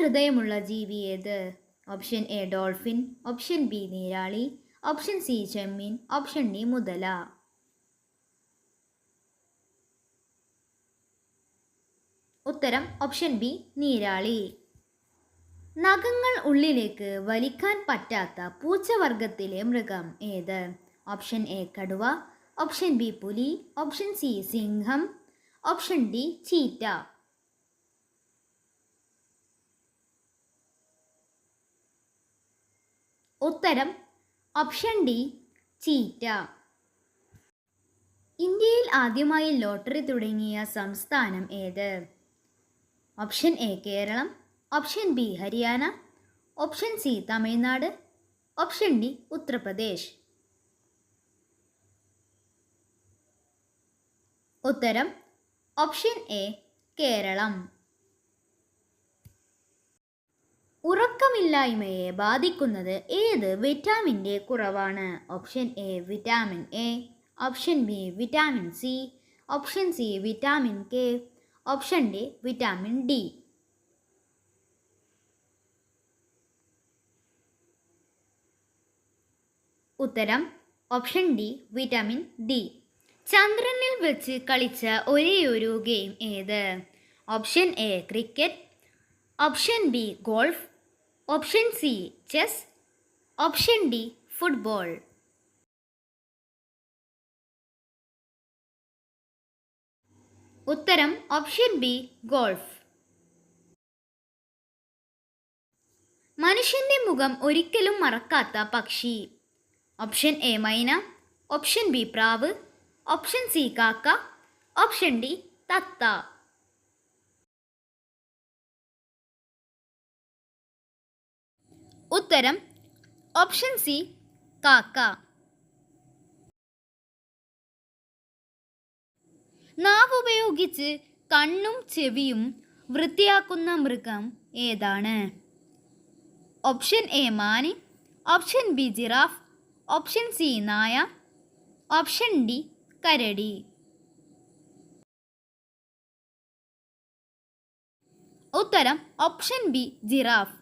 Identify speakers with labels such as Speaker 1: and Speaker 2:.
Speaker 1: ഹൃദയമുള്ള ജീവി ഏത്? Option A dolphin option B Neerali option C ചെമ്മീൻ ഓപ്ഷൻ ഡി മുതല. ഉത്തരം ഓപ്ഷൻ ബി നീരാളി. നഖങ്ങൾ ഉള്ളിലേക്ക് വലിക്കാൻ പറ്റാത്ത പൂച്ചവർഗത്തിലെ മൃഗം ഏത്? ഓപ്ഷൻ എ കടുവ ഓപ്ഷൻ ബി പുലി ഓപ്ഷൻ സി സിംഹം ഓപ്ഷൻ ഡി ചീറ്റ. ഉത്തരം ഓപ്ഷൻ ഡി ചീറ്റ. ഇന്ത്യയിൽ ആദ്യമായി ലോട്ടറി തുടങ്ങിയ സംസ്ഥാനം ഏത്? Option A Keralam option B Haryana option C Tamil Nadu option D Uttar Pradesh. ഉത്തരം ഓപ്ഷൻ എ കേരളം. ഉറക്കമില്ലായ്മയെ ബാധിക്കുന്നത് ഏത് വിറ്റാമിന്റെ കുറവാണ്? Option A vitamin A. Option B vitamin C. Option C vitamin K. Option D vitamin D. ഉത്തരം option D vitamin D. ചന്ദ്രനിൽ വെച്ച് കളിച്ച ഒരേയൊരു ഗെയിം ഏത്? Option A cricket. Option B golf. Option C chess. Option D football. ഉത്തരം option B golf. മനുഷ്യന്റെ മുഖം ഒരിക്കലും മറക്കാത്ത പക്ഷി. ഓപ്ഷൻ എ മൈന. ഓപ്ഷൻ ബി പ്രാവ്. ഓപ്ഷൻ സി കാക്ക. ഓപ്ഷൻ ഡി തത്ത. ഉത്തരം ഓപ്ഷൻ സി കാക്ക. നാവ് ഉപയോഗിച്ച് കണ്ണും ചെവിയും വൃത്തിയാക്കുന്ന മൃഗം ഏതാണ്? Option A man option B giraffe option C നായ ഓപ്ഷൻ ഡി കരടി. ഉത്തരം ഓപ്ഷൻ ബി ജിറാഫ്.